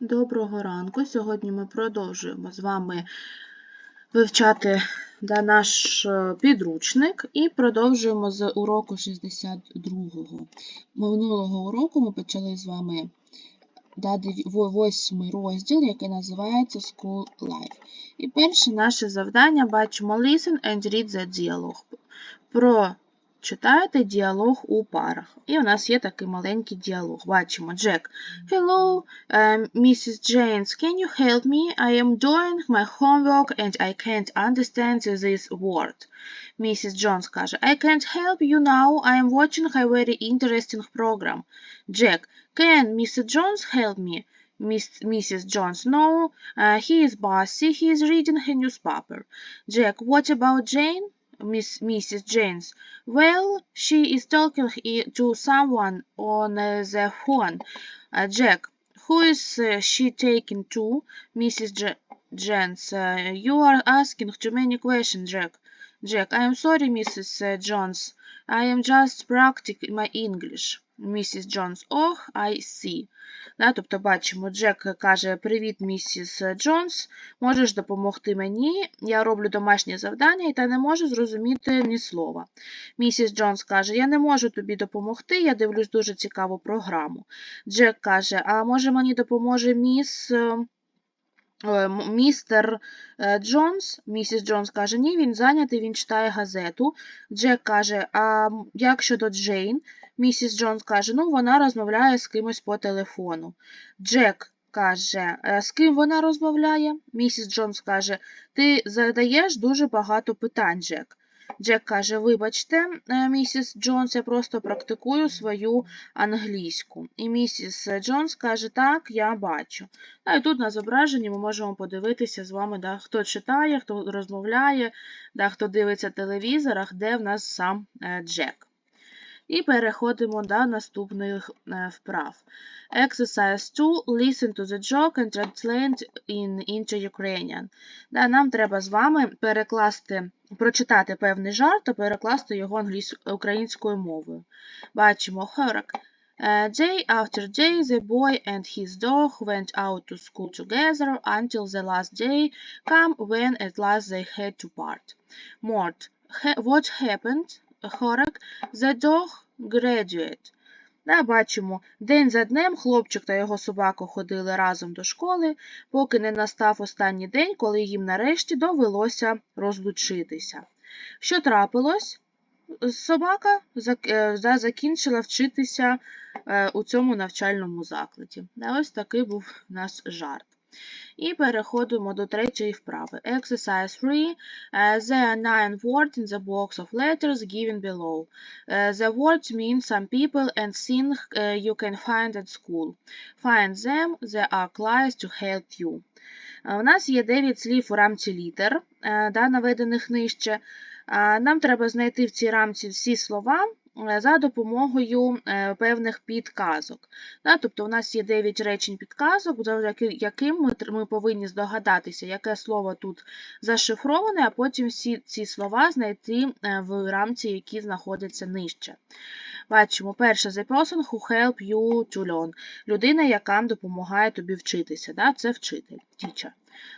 Доброго ранку. Сьогодні ми продовжуємо з вами вивчати наш е, підручник і продовжуємо з уроку 62-го. Минулого уроку ми почали з вами восьмий розділ, який називається School Life. І перше наше завдання бачимо Listen and read the dialogue. Прочитайте діалог у парах. І у нас є такий маленький діалог. Бачимо Джек. Hello, um, Mrs. James, can you help me? I am doing my homework and I can't understand this word. Mrs. Jones каже, I can't help you now. I am watching a very interesting program. Jack, can Mrs. Jones help me? Miss, Mrs. Jones, no, uh, he is bossy. He is reading a newspaper. Jack, what about Jane? Miss, Mrs. James, well, she is talking to someone on the phone. Jack, who is she taking to? Mrs. J- uh, you are asking too many questions, Jack. Jack, I am sorry, Mrs. Jones. I am just practicing my English. Mrs. Jones, oh, I see. Да, тобто бачимо, Джек каже: Привіт, місіс Джонс. Можеш допомогти мені? Я роблю домашнє завдання і та не можу зрозуміти ні слова. Місіс Джонс каже: Я не можу тобі допомогти, я дивлюсь дуже цікаву програму. Джек каже: А може мені допоможе міс. е, Містер е, Джонс, місіс Джонс каже, ні, він зайнятий, він читає газету. Джек каже, а як щодо Джейн? Місіс Джонс каже, ну вона розмовляє з кимось по телефону. Джек каже, «Е, з ким вона розмовляє? Місіс Джонс каже, ти задаєш дуже багато питань, Джек. Джек каже, вибачте, е, місіс Джонс, я просто практикую свою англійську. І місіс Джонс каже, так, я бачу. А і тут на зображенні ми можемо подивитися з вами, да, хто читає, хто розмовляє, да, хто дивиться телевізор, а де в нас сам е, Джек. І переходимо до наступних е, вправ. Exercise 2. Listen to the joke and translate in, into Ukrainian. Да, нам треба з вами перекласти, прочитати певний жарт та перекласти його українською мовою. Бачимо хорок. Uh, day after day, the boy and his dog went out to school together until the last day come when at last they had to part. Mort, "Ha- what happened? Хорак, the dog graduate. Да, бачимо, день за днем хлопчик та його собака ходили разом до школи, поки не настав останній день, коли їм нарешті довелося розлучитися. Що трапилось? Собака е, закінчила вчитися е, у цьому навчальному закладі. Ось такий був у нас жарт. І переходимо до третьої вправи. Exercise 3. Uh, there are nine words in the box of letters given below. Uh, the words mean some people and things uh, you can find at school. Find them, they are class to help you. Е, У нас є 9 слів у рамці літер, е, да, наведених нижче. Нам треба знайти в цій рамці всі слова е, за допомогою е, певних підказок. Тобто у нас є 9 речень підказок, завдяки яким ми, повинні здогадатися, яке слово тут зашифроване, а потім всі ці слова знайти е, в рамці, які знаходяться нижче. Бачимо, перше, the person who help you to learn. Людина, яка допомагає тобі вчитися. Це вчитель, teacher.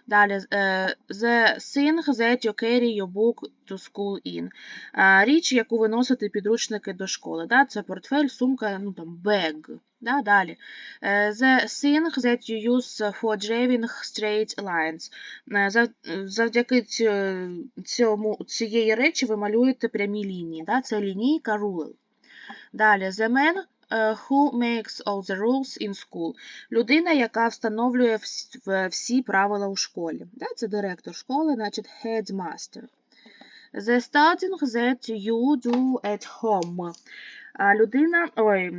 Далі, е, the thing that you carry your book to school in. Е, Річ, яку ви носите підручники до школи. Да? Це портфель, сумка, ну там, bag. Да? Далі. Е, The thing that you use for drawing straight lines. Завдяки цьому, цієї речі ви малюєте прямі лінії. Да? Це лінійка rule. Далі, the man who makes all the rules in school. Людина, яка встановлює всі правила у школі. Це директор школи, значить headmaster. The studying that you do at home. Людина, ой,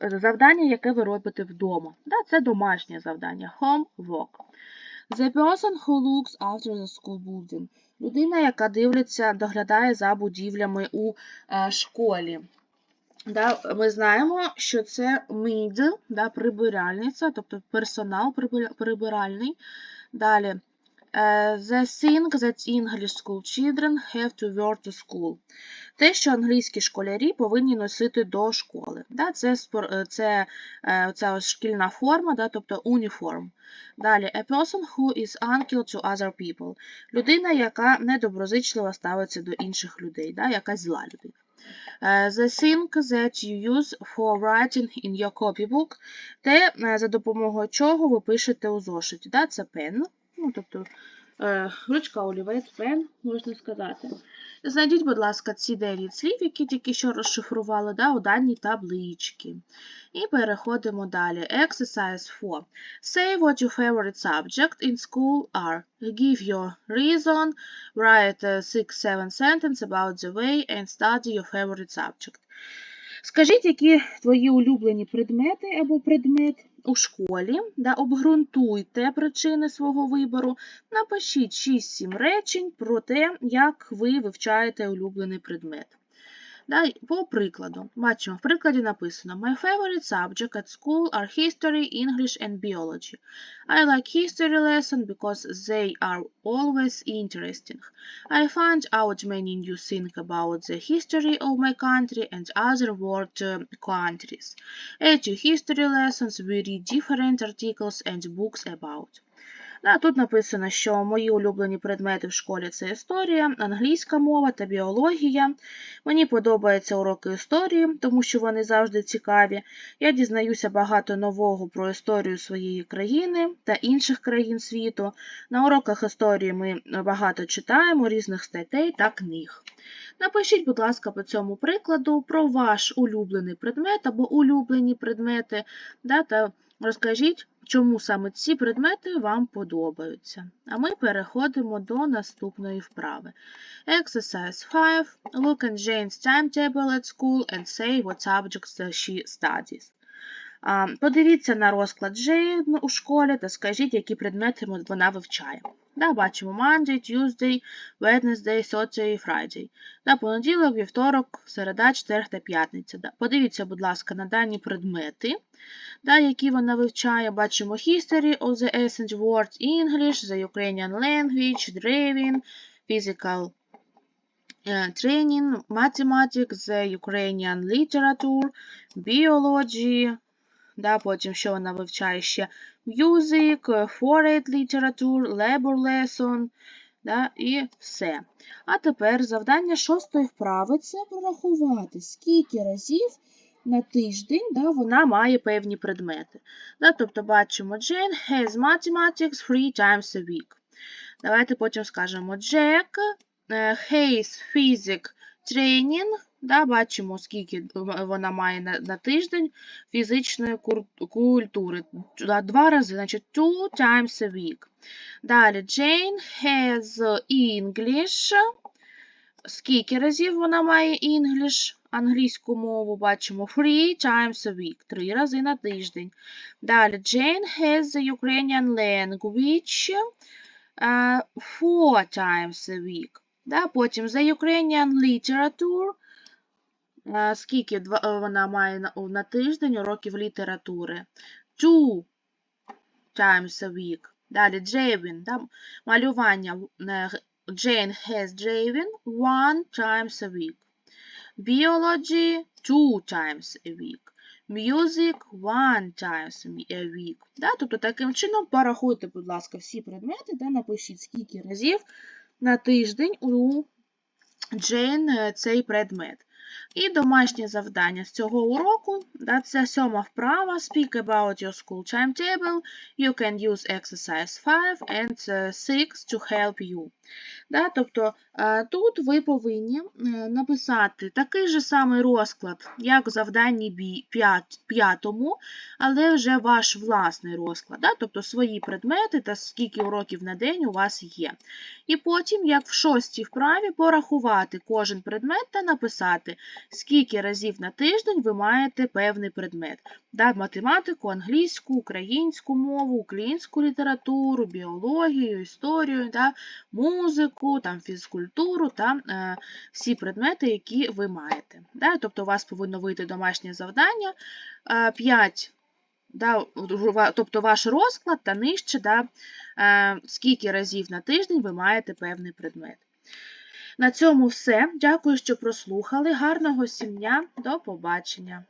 завдання, яке ви робите вдома. Це домашнє завдання. Homework. The person who looks after the school building. Людина, яка дивиться, доглядає за будівлями у е, школі. Да, ми знаємо, що це мід, да, прибиральниця, тобто персонал прибиральний. Далі Е, The thing that English school children have to wear to school. Те, що англійські школярі повинні носити до школи. Да, це е, це е, ось шкільна форма, да, тобто уніформ. Далі, a person who is unkind to other people. Людина, яка недоброзичливо ставиться до інших людей, да, яка зла людина. Е, The thing that you use for writing in your copybook. Те, е, за допомогою чого ви пишете у зошиті. Да, це пен, ну, тобто ручка, олівець, пен, можна сказати. Знайдіть, будь ласка, ці 9 слів, які тільки що розшифрували да, у даній табличці. І переходимо далі. Exercise 4. Say what your favorite subject in school are. Give your reason. Write 6-7 sentence about the way and study your favorite subject. Скажіть, які твої улюблені предмети або предмет у школі, да, обґрунтуйте причини свого вибору, напишіть 6-7 речень про те, як ви вивчаєте улюблений предмет. Да, по прикладу. Бачимо, в прикладі написано My favorite subject at school are history, English and biology. I like history lesson because they are always interesting. I find out many new things about the history of my country and other world uh, countries. At your history lessons we read different articles and books about. Да, тут написано, що мої улюблені предмети в школі це історія, англійська мова та біологія. Мені подобаються уроки історії, тому що вони завжди цікаві. Я дізнаюся багато нового про історію своєї країни та інших країн світу. На уроках історії ми багато читаємо різних статей та книг. Напишіть, будь ласка, по цьому прикладу про ваш улюблений предмет або улюблені предмети, да, та розкажіть, чому саме ці предмети вам подобаються. А ми переходимо до наступної вправи. Exercise 5. Look at Jane's timetable at school and say what subjects she studies. Подивіться на розклад Джейн у школі та скажіть, які предмети вона вивчає. Да, бачимо Monday, Tuesday, Wednesday, Thursday, Friday. Да, понеділок, вівторок, середа, четверг та п'ятниця. Да. Подивіться, будь ласка, на дані предмети, да, які вона вивчає. Бачимо History of the Ancient World, English, the Ukrainian language, Driving, Physical е, Training, Mathematics, the Ukrainian Literature, Biology, да, потім що вона вивчає ще Music, Foreign Literature, Labor Lesson, да, і все. А тепер завдання шостої вправи це прорахувати, скільки разів на тиждень да, вона має певні предмети. Да, тобто бачимо, Jane has mathematics three times a week. Давайте потім скажемо Jack е, has physics training. Да, бачимо, скільки вона має на, на тиждень фізичної культури. Два рази, значить, two times a week. Далі, Jane has English. Скільки разів вона має English, англійську мову, бачимо, three times a week, три рази на тиждень. Далі, Jane has the Ukrainian language uh, four times a week. Да, потім the Ukrainian literature. Скільки е, вона має на, тиждень уроків літератури? Two times a week. Далі да, малювання. Jane has drawing one times a week. Biology two times a week. Music one times a week. Да, тобто таким чином порахуйте, будь ласка, всі предмети та напишіть, скільки разів на тиждень у Джейн е, цей предмет. І домашнє завдання з цього уроку, це сьома вправа, speak about your school timetable, you can use exercise 5 and 6 to help you. Да, тобто е, тут ви повинні е, написати такий же самий розклад, як в завданні бі- п'ят- п'ятому, але вже ваш власний розклад, да, тобто свої предмети та скільки уроків на день у вас є. І потім, як в шостій вправі, порахувати кожен предмет та написати, скільки разів на тиждень ви маєте певний предмет. Да, математику, англійську, українську мову, українську літературу, біологію, історію, да, музику, там, фізкультуру та е, всі предмети, які ви маєте. Да, тобто у вас повинно вийти домашнє завдання. 5 да, тобто ваш розклад та нижче, да, е, скільки разів на тиждень ви маєте певний предмет. На цьому все. Дякую, що прослухали. Гарного сім'я. До побачення.